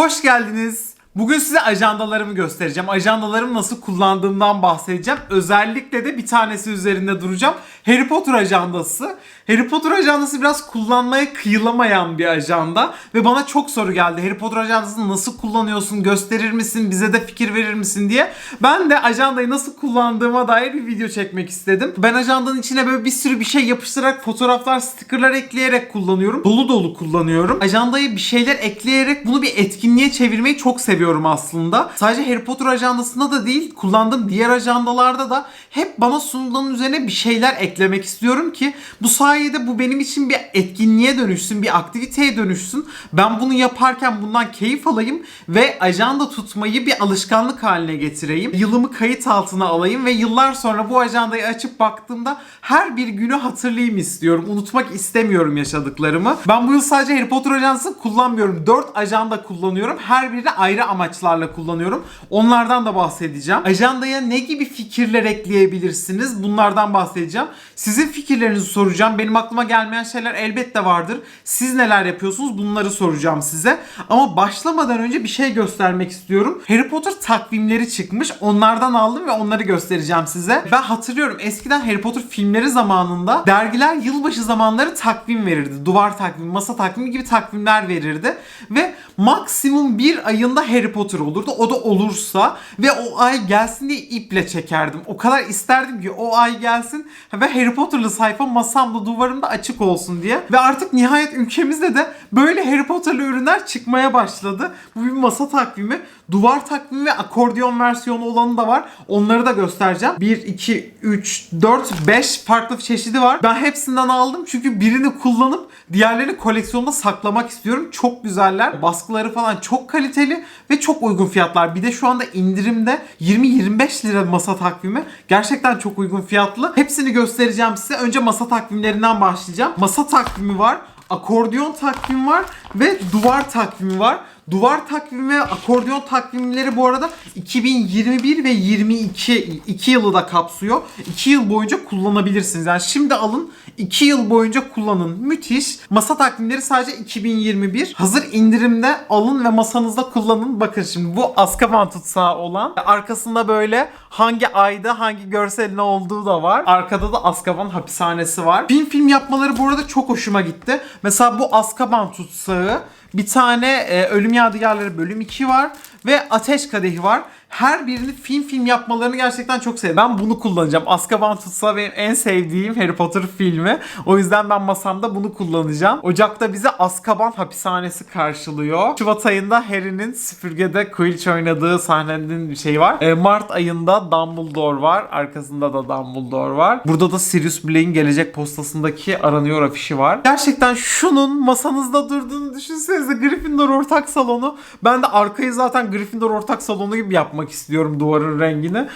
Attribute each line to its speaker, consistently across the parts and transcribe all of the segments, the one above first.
Speaker 1: Hoş geldiniz. Bugün size ajandalarımı göstereceğim. Ajandalarımı nasıl kullandığımdan bahsedeceğim. Özellikle de bir tanesi üzerinde duracağım. Harry Potter ajandası. Harry Potter ajandası biraz kullanmaya kıyılamayan bir ajanda. Ve bana çok soru geldi. Harry Potter ajandasını nasıl kullanıyorsun? Gösterir misin? Bize de fikir verir misin diye. Ben de ajandayı nasıl kullandığıma dair bir video çekmek istedim. Ben ajandanın içine böyle bir sürü bir şey yapıştırarak fotoğraflar, stickerlar ekleyerek kullanıyorum. Dolu dolu kullanıyorum. Ajandayı bir şeyler ekleyerek bunu bir etkinliğe çevirmeyi çok seviyorum aslında. Sadece Harry Potter ajandasında da değil, kullandığım diğer ajandalarda da hep bana sunulanın üzerine bir şeyler eklemek istiyorum ki bu sayede bu benim için bir etkinliğe dönüşsün, bir aktiviteye dönüşsün. Ben bunu yaparken bundan keyif alayım ve ajanda tutmayı bir alışkanlık haline getireyim. Yılımı kayıt altına alayım ve yıllar sonra bu ajandayı açıp baktığımda her bir günü hatırlayayım istiyorum. Unutmak istemiyorum yaşadıklarımı. Ben bu yıl sadece Harry Potter ajandasını kullanmıyorum. 4 ajanda kullanıyorum. Her birini ayrı amaçlarla kullanıyorum. Onlardan da bahsedeceğim. Ajandaya ne gibi fikirler ekleyebilirsiniz? Bunlardan bahsedeceğim. Sizin fikirlerinizi soracağım. Benim aklıma gelmeyen şeyler elbette vardır. Siz neler yapıyorsunuz? Bunları soracağım size. Ama başlamadan önce bir şey göstermek istiyorum. Harry Potter takvimleri çıkmış. Onlardan aldım ve onları göstereceğim size. Ben hatırlıyorum eskiden Harry Potter filmleri zamanında dergiler yılbaşı zamanları takvim verirdi. Duvar takvimi, masa takvimi gibi takvimler verirdi. Ve maksimum bir ayında Harry Potter olurdu. O da olursa ve o ay gelsin diye iple çekerdim. O kadar isterdim ki o ay gelsin ve Harry Potter'lı sayfa masamda duvarımda açık olsun diye. Ve artık nihayet ülkemizde de böyle Harry Potter'lı ürünler çıkmaya başladı. Bu bir masa takvimi. Duvar takvimi ve akordeon versiyonu olanı da var. Onları da göstereceğim. 1, 2, 3, 4, 5 farklı çeşidi var. Ben hepsinden aldım çünkü birini kullanıp diğerlerini koleksiyonda saklamak istiyorum. Çok güzeller. Baskıları falan çok kaliteli ve çok uygun fiyatlar. Bir de şu anda indirimde 20-25 lira masa takvimi. Gerçekten çok uygun fiyatlı. Hepsini göstereceğim size. Önce masa takvimlerinden başlayacağım. Masa takvimi var. Akordeon takvimi var ve duvar takvimi var. Duvar takvimi akordeon takvimleri bu arada 2021 ve 22 2 yılı da kapsıyor. 2 yıl boyunca kullanabilirsiniz. Yani şimdi alın 2 yıl boyunca kullanın. Müthiş. Masa takvimleri sadece 2021. Hazır indirimde alın ve masanızda kullanın. Bakın şimdi bu Azkaban tutsağı olan. Arkasında böyle hangi ayda hangi görselin olduğu da var. Arkada da Azkaban hapishanesi var. Film film yapmaları bu arada çok hoşuma gitti. Mesela bu Azkaban tutsağı bir tane e, Ölüm Yadigarları bölüm 2 var ve Ateş Kadehi var. Her birini film film yapmalarını gerçekten çok sevdim. Ben bunu kullanacağım. Azkaban Tutsağı benim en sevdiğim Harry Potter filmi. O yüzden ben masamda bunu kullanacağım. Ocak'ta bize Azkaban hapishanesi karşılıyor. Şubat ayında Harry'nin süpürgede Quidditch oynadığı sahnenin bir şeyi var. E, Mart ayında Dumbledore var. Arkasında da Dumbledore var. Burada da Sirius Black'in gelecek postasındaki aranıyor afişi var. Gerçekten şunun masanızda durduğunu düşünsenize. Gryffindor ortak salonu. Ben de arkayı zaten Gryffindor ortak salonu gibi yapmak istiyorum duvarın rengini.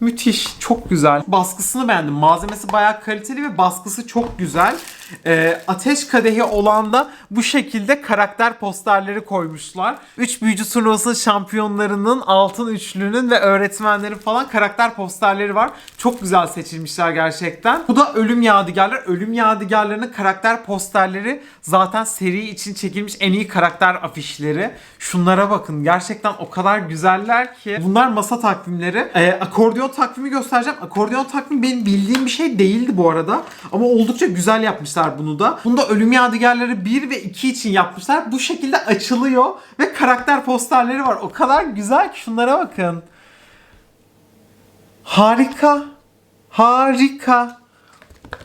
Speaker 1: Müthiş, çok güzel. Baskısını beğendim. Malzemesi bayağı kaliteli ve baskısı çok güzel. Ee, ateş kadehi olan da bu şekilde karakter posterleri koymuşlar. Üç büyücü turnuvası şampiyonlarının, altın üçlünün ve öğretmenlerin falan karakter posterleri var. Çok güzel seçilmişler gerçekten. Bu da ölüm yadigarlar. Ölüm yadigarlarının karakter posterleri zaten seri için çekilmiş en iyi karakter afişleri. Şunlara bakın. Gerçekten o kadar güzeller ki. Bunlar masa takvimleri. Ee, akordeon takvimi göstereceğim. Akordeon takvimi benim bildiğim bir şey değildi bu arada. Ama oldukça güzel yapmışlar bunu da. Bunu da Ölüm Yadigarları 1 ve 2 için yapmışlar. Bu şekilde açılıyor ve karakter posterleri var. O kadar güzel ki şunlara bakın. Harika. Harika.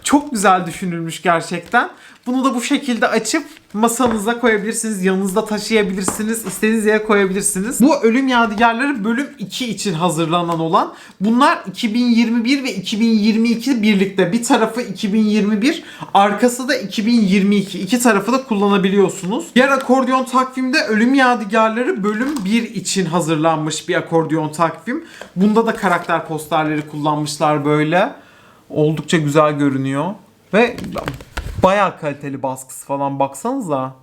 Speaker 1: Çok güzel düşünülmüş gerçekten. Bunu da bu şekilde açıp masanıza koyabilirsiniz, yanınızda taşıyabilirsiniz, istediğiniz yere koyabilirsiniz. Bu Ölüm Yadigarları bölüm 2 için hazırlanan olan. Bunlar 2021 ve 2022 birlikte. Bir tarafı 2021, arkası da 2022. İki tarafı da kullanabiliyorsunuz. Diğer akordeon takvimde Ölüm Yadigarları bölüm 1 için hazırlanmış bir akordeon takvim. Bunda da karakter posterleri kullanmışlar böyle. Oldukça güzel görünüyor. Ve bayağı kaliteli baskısı falan baksanıza.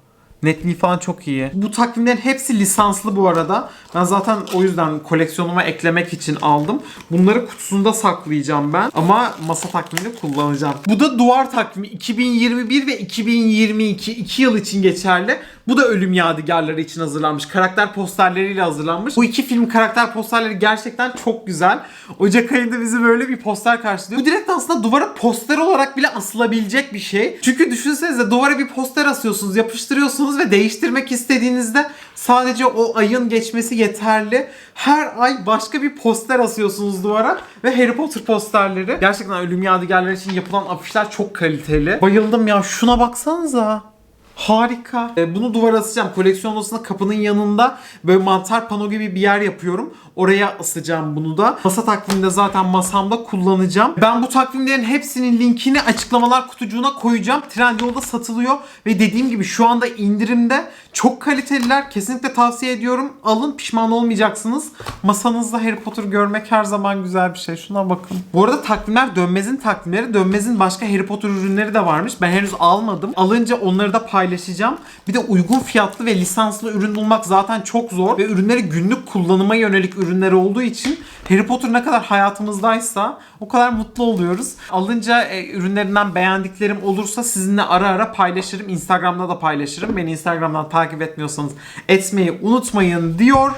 Speaker 1: Netliği falan çok iyi. Bu takvimlerin hepsi lisanslı bu arada. Ben zaten o yüzden koleksiyonuma eklemek için aldım. Bunları kutusunda saklayacağım ben. Ama masa takvimini kullanacağım. Bu da duvar takvimi 2021 ve 2022 2 yıl için geçerli. Bu da ölüm yadigarları için hazırlanmış. Karakter posterleriyle hazırlanmış. Bu iki film karakter posterleri gerçekten çok güzel. Ocak ayında bizi böyle bir poster karşılıyor. Bu direkt aslında duvara poster olarak bile asılabilecek bir şey. Çünkü düşünsenize duvara bir poster asıyorsunuz, yapıştırıyorsunuz ve değiştirmek istediğinizde sadece o ayın geçmesi yeterli. Her ay başka bir poster asıyorsunuz duvara ve Harry Potter posterleri. Gerçekten ölüm yadigarları için yapılan afişler çok kaliteli. Bayıldım ya şuna baksanıza. Harika. E, bunu duvara asacağım. Koleksiyon odasında kapının yanında böyle mantar pano gibi bir yer yapıyorum. Oraya asacağım bunu da. Masa takviminde zaten masamda kullanacağım. Ben bu takvimlerin hepsinin linkini açıklamalar kutucuğuna koyacağım. Trendyol'da satılıyor ve dediğim gibi şu anda indirimde. Çok kaliteliler. Kesinlikle tavsiye ediyorum. Alın pişman olmayacaksınız. Masanızda Harry Potter görmek her zaman güzel bir şey. Şuna bakın. Bu arada takvimler Dönmez'in takvimleri. Dönmez'in başka Harry Potter ürünleri de varmış. Ben henüz almadım. Alınca onları da paylaşacağım. Bir de uygun fiyatlı ve lisanslı ürün bulmak zaten çok zor. Ve ürünleri günlük kullanıma yönelik ürünler olduğu için Harry Potter ne kadar hayatımızdaysa o kadar mutlu oluyoruz. Alınca e, ürünlerinden beğendiklerim olursa sizinle ara ara paylaşırım. Instagram'da da paylaşırım. Beni Instagram'dan takip etmiyorsanız etmeyi unutmayın diyor.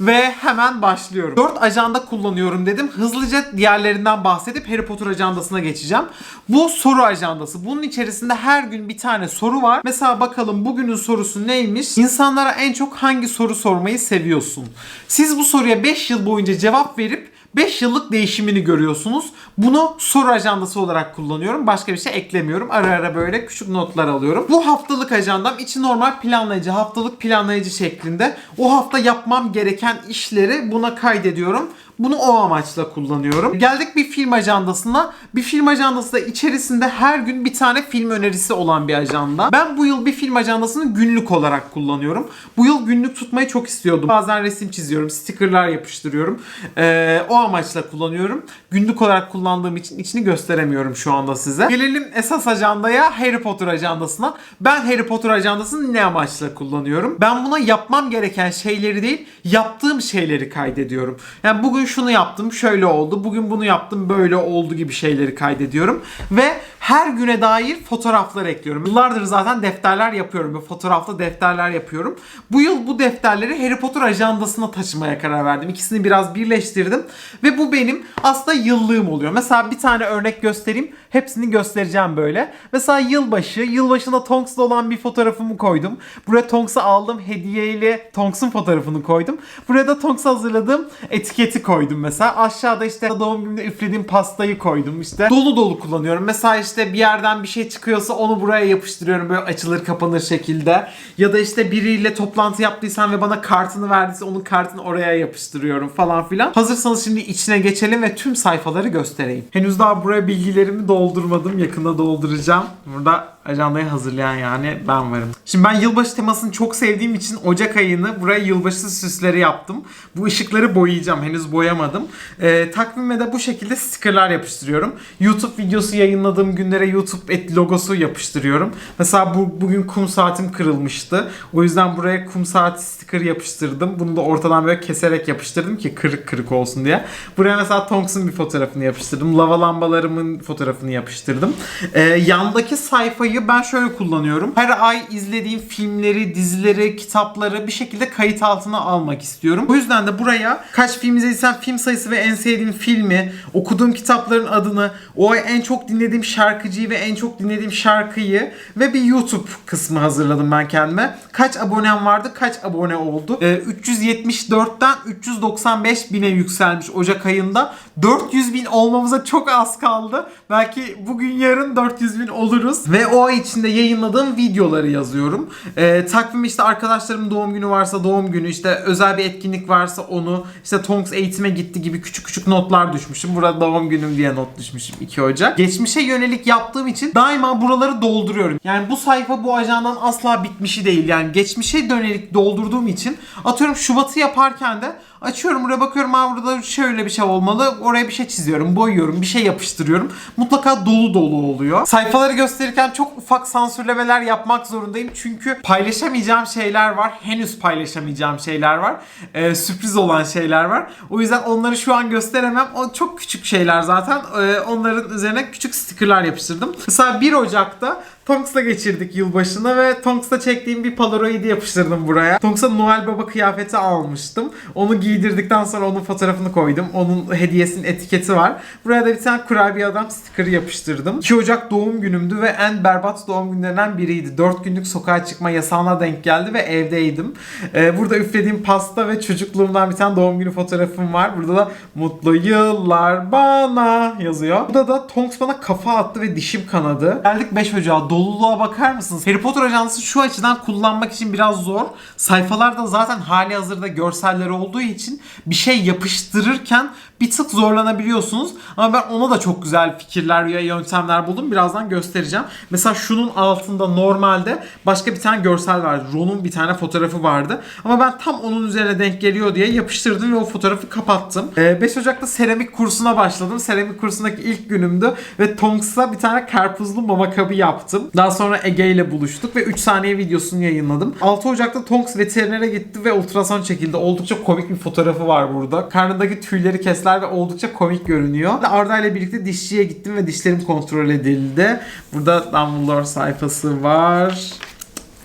Speaker 1: Ve hemen başlıyorum. 4 ajanda kullanıyorum dedim. Hızlıca diğerlerinden bahsedip Harry Potter ajandasına geçeceğim. Bu soru ajandası. Bunun içerisinde her gün bir tane soru var. Mesela bakalım bugünün sorusu neymiş? İnsanlara en çok hangi soru sormayı seviyorsun? Siz bu soruya 5 yıl boyunca cevap verip 5 yıllık değişimini görüyorsunuz. Bunu soru ajandası olarak kullanıyorum. Başka bir şey eklemiyorum. Ara ara böyle küçük notlar alıyorum. Bu haftalık ajandam içi normal planlayıcı, haftalık planlayıcı şeklinde. O hafta yapmam gereken işleri buna kaydediyorum. Bunu o amaçla kullanıyorum. Geldik bir film ajandasına. Bir film ajandası da içerisinde her gün bir tane film önerisi olan bir ajanda. Ben bu yıl bir film ajandasını günlük olarak kullanıyorum. Bu yıl günlük tutmayı çok istiyordum. Bazen resim çiziyorum, stickerlar yapıştırıyorum. Ee, o amaçla kullanıyorum. Günlük olarak kullandığım için içini gösteremiyorum şu anda size. Gelelim esas ajandaya Harry Potter ajandasına. Ben Harry Potter ajandasını ne amaçla kullanıyorum? Ben buna yapmam gereken şeyleri değil, yaptığım şeyleri kaydediyorum. Yani bugün şunu yaptım, şöyle oldu. Bugün bunu yaptım, böyle oldu gibi şeyleri kaydediyorum. Ve her güne dair fotoğraflar ekliyorum. Yıllardır zaten defterler yapıyorum. Ve fotoğraflı defterler yapıyorum. Bu yıl bu defterleri Harry Potter ajandasına taşımaya karar verdim. İkisini biraz birleştirdim. Ve bu benim aslında yıllığım oluyor. Mesela bir tane örnek göstereyim. Hepsini göstereceğim böyle. Mesela yılbaşı. Yılbaşında Tonks'la olan bir fotoğrafımı koydum. Buraya Tonks'a aldığım hediyeyle Tonks'un fotoğrafını koydum. Buraya da Tonks'a hazırladığım etiketi koydum mesela. Aşağıda işte doğum günümde üflediğim pastayı koydum işte. Dolu dolu kullanıyorum. Mesela işte bir yerden bir şey çıkıyorsa onu buraya yapıştırıyorum böyle açılır kapanır şekilde. Ya da işte biriyle toplantı yaptıysan ve bana kartını verdiyse onun kartını oraya yapıştırıyorum falan filan. Hazırsanız şimdi içine geçelim ve tüm sayfaları göstereyim. Henüz daha buraya bilgilerimi doldurmadım. Yakında dolduracağım. Burada ajandayı hazırlayan yani ben varım. Şimdi ben yılbaşı temasını çok sevdiğim için Ocak ayını buraya yılbaşı süsleri yaptım. Bu ışıkları boyayacağım. Henüz boyamadım. Ee, takvime de bu şekilde stickerlar yapıştırıyorum. YouTube videosu yayınladığım günlere YouTube et logosu yapıştırıyorum. Mesela bu bugün kum saatim kırılmıştı. O yüzden buraya kum saati sticker yapıştırdım. Bunu da ortadan böyle keserek yapıştırdım ki kırık kırık olsun diye. Buraya mesela Tonks'un bir fotoğrafını yapıştırdım. Lava lambalarımın fotoğrafını yapıştırdım. Ee, yandaki sayfayı ben şöyle kullanıyorum. Her ay izlediğim filmleri, dizileri, kitapları bir şekilde kayıt altına almak istiyorum. O yüzden de buraya kaç film izlediysem film sayısı ve en sevdiğim filmi, okuduğum kitapların adını, o ay en çok dinlediğim şarkıcıyı ve en çok dinlediğim şarkıyı ve bir YouTube kısmı hazırladım ben kendime. Kaç abonem vardı, kaç abone oldu? Ee, 374'ten 395 bine yükselmiş Ocak ayında. 400 bin olmamıza çok az kaldı. Belki bugün yarın 400 bin oluruz. Ve o ay içinde yayınladığım videoları yazıyorum. Ee, takvim işte arkadaşlarımın doğum günü varsa doğum günü, işte özel bir etkinlik varsa onu, işte Tonks eğitime gitti gibi küçük küçük notlar düşmüşüm. Burada doğum günüm diye not düşmüşüm 2 Ocak. Geçmişe yönelik yaptığım için daima buraları dolduruyorum. Yani bu sayfa bu ajandan asla bitmişi değil. Yani geçmişe dönelik doldurduğum için atıyorum Şubat'ı yaparken de Açıyorum buraya bakıyorum ha burada şöyle bir şey olmalı. Oraya bir şey çiziyorum, boyuyorum, bir şey yapıştırıyorum. Mutlaka dolu dolu oluyor. Sayfaları gösterirken çok ufak sansürlemeler yapmak zorundayım. Çünkü paylaşamayacağım şeyler var. Henüz paylaşamayacağım şeyler var. Ee, sürpriz olan şeyler var. O yüzden onları şu an gösteremem. O çok küçük şeyler zaten. Ee, onların üzerine küçük stickerlar yapıştırdım. Mesela 1 Ocak'ta Tonks'la geçirdik yılbaşını ve Tonks'la çektiğim bir Polaroid'i yapıştırdım buraya. Tonks'a Noel Baba kıyafeti almıştım. Onu giydirdikten sonra onun fotoğrafını koydum. Onun hediyesinin etiketi var. Buraya da bir tane kurabiye adam sticker'ı yapıştırdım. 2 Ocak doğum günümdü ve en berbat doğum günlerinden biriydi. 4 günlük sokağa çıkma yasağına denk geldi ve evdeydim. Ee, burada üflediğim pasta ve çocukluğumdan bir tane doğum günü fotoğrafım var. Burada da mutlu yıllar bana yazıyor. Burada da Tonks bana kafa attı ve dişim kanadı. Geldik 5 Ocak'a. Doluluğa bakar mısınız? Harry Potter ajansı şu açıdan kullanmak için biraz zor. Sayfalarda zaten hali hazırda görseller olduğu için bir şey yapıştırırken bir tık zorlanabiliyorsunuz. Ama ben ona da çok güzel fikirler ve yöntemler buldum. Birazdan göstereceğim. Mesela şunun altında normalde başka bir tane görsel vardı. Ron'un bir tane fotoğrafı vardı. Ama ben tam onun üzerine denk geliyor diye yapıştırdım ve o fotoğrafı kapattım. Ee, 5 Ocak'ta seramik kursuna başladım. Seramik kursundaki ilk günümdü ve Tonks'la bir tane karpuzlu mama kabı yaptım. Daha sonra Ege ile buluştuk ve 3 saniye videosunu yayınladım. 6 Ocak'ta Tonks veterinere gitti ve ultrason çekildi. Oldukça komik bir fotoğrafı var burada. Karnındaki tüyleri kestiler ve oldukça komik görünüyor. Arda ile birlikte dişçiye gittim ve dişlerim kontrol edildi. Burada Dumbledore sayfası var.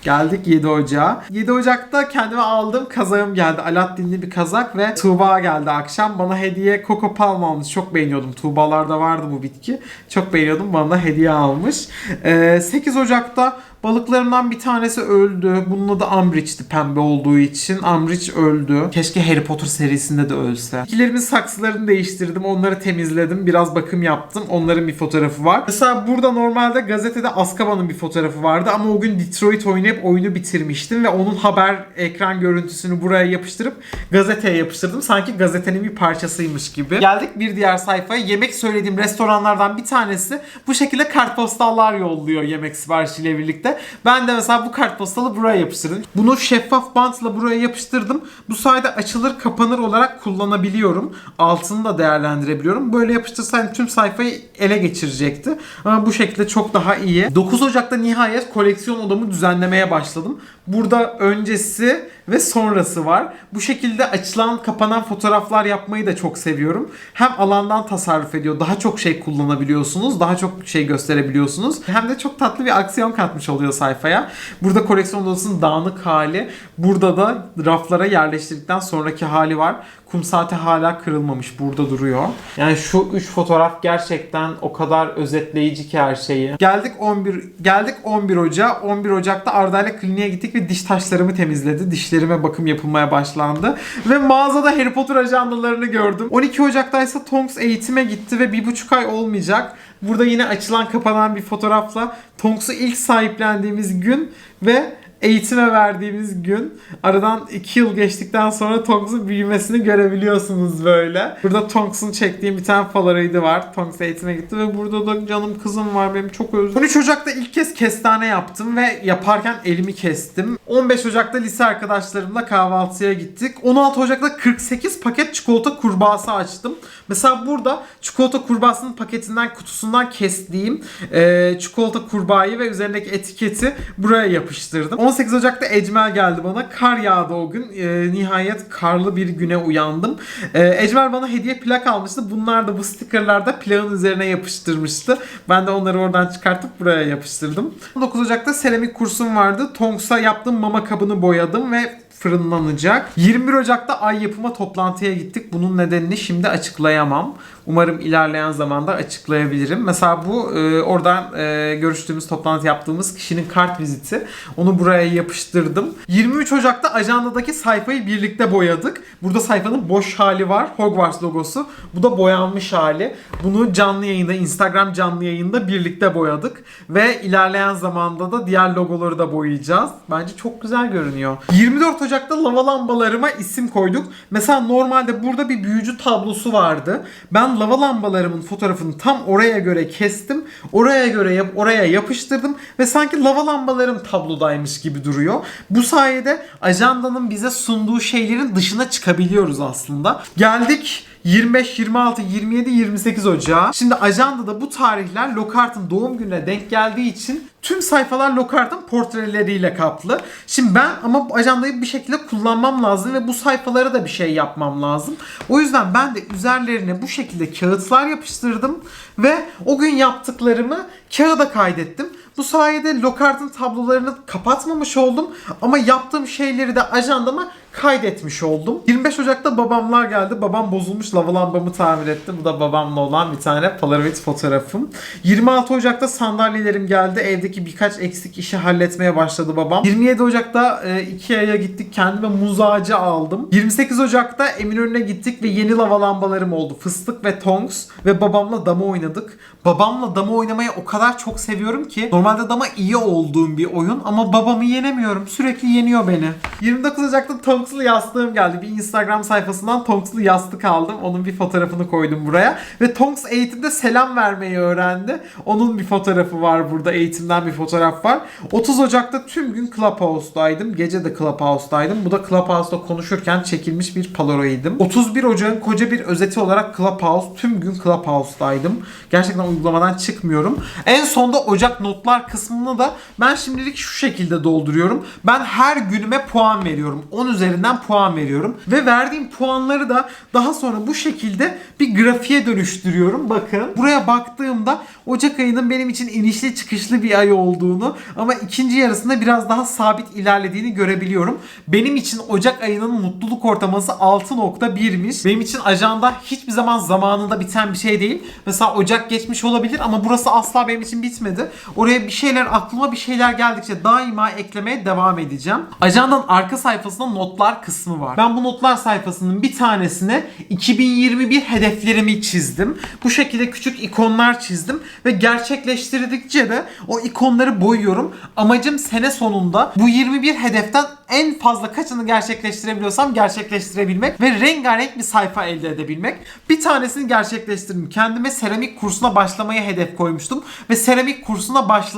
Speaker 1: Geldik 7 Ocağa. 7 Ocak'ta kendime aldığım kazağım geldi. Alaaddin'li bir kazak ve Tuğba geldi akşam. Bana hediye Coco Palm almış. Çok beğeniyordum. Tuğbalarda vardı bu bitki. Çok beğeniyordum. Bana hediye almış. Ee, 8 Ocak'ta Balıklarımdan bir tanesi öldü. Bunun adı Umbridge'di pembe olduğu için. Umbridge öldü. Keşke Harry Potter serisinde de ölse. Bitkilerimin saksılarını değiştirdim. Onları temizledim. Biraz bakım yaptım. Onların bir fotoğrafı var. Mesela burada normalde gazetede Azkaban'ın bir fotoğrafı vardı. Ama o gün Detroit oynayıp oyunu bitirmiştim. Ve onun haber ekran görüntüsünü buraya yapıştırıp gazeteye yapıştırdım. Sanki gazetenin bir parçasıymış gibi. Geldik bir diğer sayfaya. Yemek söylediğim restoranlardan bir tanesi bu şekilde kartpostallar yolluyor yemek siparişiyle birlikte. Ben de mesela bu kartpostalı buraya yapıştırdım. Bunu şeffaf bantla buraya yapıştırdım. Bu sayede açılır kapanır olarak kullanabiliyorum. Altını da değerlendirebiliyorum. Böyle yapıştırsaydım tüm sayfayı ele geçirecekti. Ama bu şekilde çok daha iyi. 9 Ocak'ta nihayet koleksiyon odamı düzenlemeye başladım. Burada öncesi ve sonrası var. Bu şekilde açılan kapanan fotoğraflar yapmayı da çok seviyorum. Hem alandan tasarruf ediyor. Daha çok şey kullanabiliyorsunuz. Daha çok şey gösterebiliyorsunuz. Hem de çok tatlı bir aksiyon katmış oluyor sayfaya. Burada koleksiyon odasının dağınık hali. Burada da raflara yerleştirdikten sonraki hali var. Kum saati hala kırılmamış. Burada duruyor. Yani şu 3 fotoğraf gerçekten o kadar özetleyici ki her şeyi. Geldik 11 geldik 11 Ocağı. 11 Ocak'ta Arda ile kliniğe gittik ve diş taşlarımı temizledi. Dişlerime bakım yapılmaya başlandı. Ve mağazada Harry Potter ajandalarını gördüm. 12 Ocak'ta ise Tonks eğitime gitti ve bir buçuk ay olmayacak. Burada yine açılan kapanan bir fotoğrafla Tonks'u ilk sahiplendiğimiz gün ve eğitime verdiğimiz gün aradan 2 yıl geçtikten sonra Tonks'un büyümesini görebiliyorsunuz böyle. Burada Tonks'un çektiğim bir tane Polaroid'i var. Tonks eğitime gitti ve burada da canım kızım var benim çok özledim. 13 Ocak'ta ilk kez kestane yaptım ve yaparken elimi kestim. 15 Ocak'ta lise arkadaşlarımla kahvaltıya gittik. 16 Ocak'ta 48 paket çikolata kurbağası açtım. Mesela burada çikolata kurbağasının paketinden kutusundan kestiğim e, çikolata kurbağayı ve üzerindeki etiketi buraya yapıştırdım. 18 Ocak'ta Ecmel geldi bana. Kar yağdı o gün. E, nihayet karlı bir güne uyandım. E, Ecmel bana hediye plak almıştı. Bunlar da bu stickerlar da plağın üzerine yapıştırmıştı. Ben de onları oradan çıkartıp buraya yapıştırdım. 19 Ocak'ta seramik kursum vardı. Tonks'a yaptığım mama kabını boyadım ve fırınlanacak. 21 Ocak'ta ay yapıma toplantıya gittik. Bunun nedenini şimdi açıklayamam. Umarım ilerleyen zamanda açıklayabilirim. Mesela bu e, oradan e, görüştüğümüz toplantı yaptığımız kişinin kart viziti. Onu buraya yapıştırdım. 23 Ocak'ta ajandadaki sayfayı birlikte boyadık. Burada sayfanın boş hali var. Hogwarts logosu. Bu da boyanmış hali. Bunu canlı yayında, Instagram canlı yayında birlikte boyadık. Ve ilerleyen zamanda da diğer logoları da boyayacağız. Bence çok güzel görünüyor. 24 Ocak'ta lava lambalarıma isim koyduk. Mesela normalde burada bir büyücü tablosu vardı. Ben Lava lambalarımın fotoğrafını tam oraya göre kestim. Oraya göre yap, oraya yapıştırdım ve sanki lava lambalarım tablodaymış gibi duruyor. Bu sayede ajandanın bize sunduğu şeylerin dışına çıkabiliyoruz aslında. Geldik 25, 26, 27, 28 Ocağı. Şimdi ajandada bu tarihler Lokart'ın doğum gününe denk geldiği için tüm sayfalar Lokart'ın portreleriyle kaplı. Şimdi ben ama bu ajandayı bir şekilde kullanmam lazım ve bu sayfalara da bir şey yapmam lazım. O yüzden ben de üzerlerine bu şekilde kağıtlar yapıştırdım ve o gün yaptıklarımı kağıda kaydettim. Bu sayede Lokart'ın tablolarını kapatmamış oldum ama yaptığım şeyleri de ajandama kaydetmiş oldum. 25 Ocak'ta babamlar geldi. Babam bozulmuş lava lambamı tamir etti. Bu da babamla olan bir tane Polaroid fotoğrafım. 26 Ocak'ta sandalyelerim geldi. Evdeki birkaç eksik işi halletmeye başladı babam. 27 Ocak'ta e, Ikea'ya gittik. Kendime muz ağacı aldım. 28 Ocak'ta Eminönü'ne gittik ve yeni lava lambalarım oldu. Fıstık ve tongs ve babamla dama oynadık. Babamla dama oynamayı o kadar çok seviyorum ki normalde dama iyi olduğum bir oyun ama babamı yenemiyorum. Sürekli yeniyor beni. 29 Ocak'ta Tonks'lu yastığım geldi. Bir Instagram sayfasından Tonks'lu yastık aldım. Onun bir fotoğrafını koydum buraya. Ve Tonks eğitimde selam vermeyi öğrendi. Onun bir fotoğrafı var burada. Eğitimden bir fotoğraf var. 30 Ocak'ta tüm gün Clubhouse'daydım. Gece de Clubhouse'daydım. Bu da Clubhouse'da konuşurken çekilmiş bir Polaroid'im. 31 Ocak'ın koca bir özeti olarak Clubhouse. Tüm gün Clubhouse'daydım. Gerçekten uygulamadan çıkmıyorum. En sonda Ocak notlar kısmını da ben şimdilik şu şekilde dolduruyorum. Ben her günüme puan veriyorum. 10 üzerinden puan veriyorum. Ve verdiğim puanları da daha sonra bu şekilde bir grafiğe dönüştürüyorum. Bakın buraya baktığımda Ocak ayının benim için inişli çıkışlı bir ay olduğunu ama ikinci yarısında biraz daha sabit ilerlediğini görebiliyorum. Benim için Ocak ayının mutluluk ortalaması 6.1'miş. Benim için ajanda hiçbir zaman zamanında biten bir şey değil. Mesela Ocak geçmiş olabilir ama burası asla benim için bitmedi. Oraya bir şeyler aklıma bir şeyler geldikçe daima eklemeye devam edeceğim. Ajandanın arka sayfasında notlar kısmı var. Ben bu notlar sayfasının bir tanesine 2021 hedeflerimi çizdim. Bu şekilde küçük ikonlar çizdim ve gerçekleştirdikçe de o ikonları boyuyorum. Amacım sene sonunda bu 21 hedeften en fazla kaçını gerçekleştirebiliyorsam gerçekleştirebilmek ve rengarenk bir sayfa elde edebilmek. Bir tanesini gerçekleştirdim. Kendime seramik kursuna başlamaya hedef koymuştum ve seramik kursuna başladım.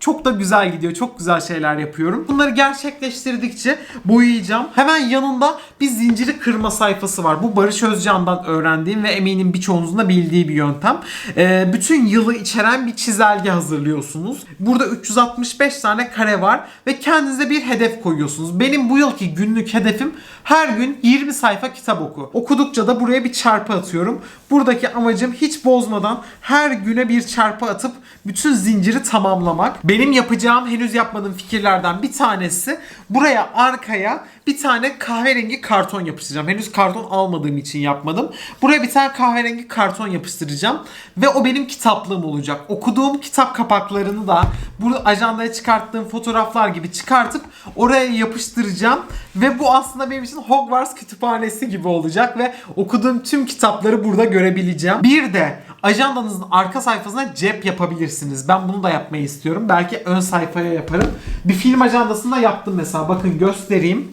Speaker 1: Çok da güzel gidiyor. Çok güzel şeyler yapıyorum. Bunları gerçekleştirdikçe boyayacağım. Hemen yanında bir zinciri kırma sayfası var. Bu Barış Özcan'dan öğrendiğim ve eminim birçoğunuzun da bildiği bir yöntem. Ee, bütün yılı içeren bir çizelge hazırlıyorsunuz. Burada 365 tane kare var ve kendinize bir hedef koyuyorsunuz. Benim bu yılki günlük hedefim her gün 20 sayfa kitap oku. Okudukça da buraya bir çarpı atıyorum. Buradaki amacım hiç bozmadan her güne bir çarpı atıp bütün zinciri tamamlamak. Benim yapacağım henüz yapmadığım fikirlerden bir tanesi buraya arkaya bir tane kahverengi karton yapıştıracağım. Henüz karton almadığım için yapmadım. Buraya bir tane kahverengi karton yapıştıracağım ve o benim kitaplığım olacak. Okuduğum kitap kapaklarını da bu ajandaya çıkarttığım fotoğraflar gibi çıkartıp oraya yapıştıracağım ve bu aslında benim için Hogwarts kütüphanesi gibi olacak ve okuduğum tüm kitapları burada görebileceğim. Bir de ajandanızın arka sayfasına cep yapabilirsiniz. Ben bunu da yapmayı istiyorum. Belki ön sayfaya yaparım. Bir film ajandasında yaptım mesela. Bakın göstereyim.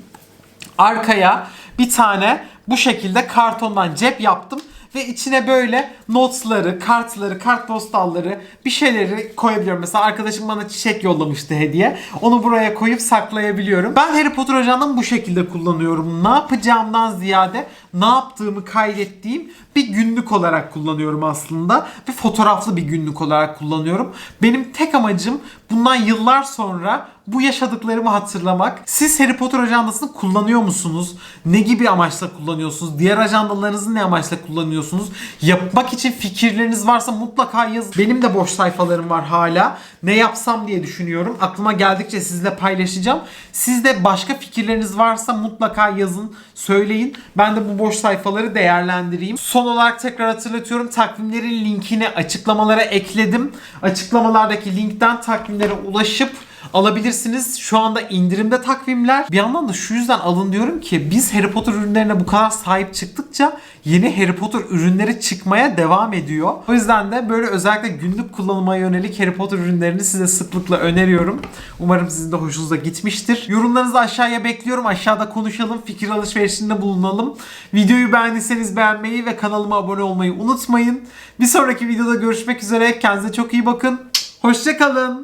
Speaker 1: Arkaya bir tane bu şekilde kartondan cep yaptım ve içine böyle notları, kartları, kartpostalları bir şeyleri koyabiliyorum. Mesela arkadaşım bana çiçek yollamıştı hediye. Onu buraya koyup saklayabiliyorum. Ben Harry Potter ajandanı bu şekilde kullanıyorum. Ne yapacağımdan ziyade ne yaptığımı kaydettiğim bir günlük olarak kullanıyorum aslında. Ve fotoğraflı bir günlük olarak kullanıyorum. Benim tek amacım bundan yıllar sonra bu yaşadıklarımı hatırlamak. Siz Harry Potter ajandasını kullanıyor musunuz? Ne gibi amaçla kullanıyorsunuz? Diğer ajandalarınızı ne amaçla kullanıyorsunuz? Yapmak için fikirleriniz varsa mutlaka yazın. Benim de boş sayfalarım var hala. Ne yapsam diye düşünüyorum. Aklıma geldikçe sizle paylaşacağım. Siz de başka fikirleriniz varsa mutlaka yazın, söyleyin. Ben de bu boş sayfaları değerlendireyim. Son olarak tekrar hatırlatıyorum. Takvimlerin linkini açıklamalara ekledim. Açıklamalardaki linkten takvimlere ulaşıp alabilirsiniz. Şu anda indirimde takvimler. Bir yandan da şu yüzden alın diyorum ki biz Harry Potter ürünlerine bu kadar sahip çıktıkça yeni Harry Potter ürünleri çıkmaya devam ediyor. O yüzden de böyle özellikle günlük kullanıma yönelik Harry Potter ürünlerini size sıklıkla öneriyorum. Umarım sizin de hoşunuza gitmiştir. Yorumlarınızı aşağıya bekliyorum. Aşağıda konuşalım, fikir alışverişinde bulunalım. Videoyu beğendiyseniz beğenmeyi ve kanalıma abone olmayı unutmayın. Bir sonraki videoda görüşmek üzere. Kendinize çok iyi bakın. Hoşçakalın.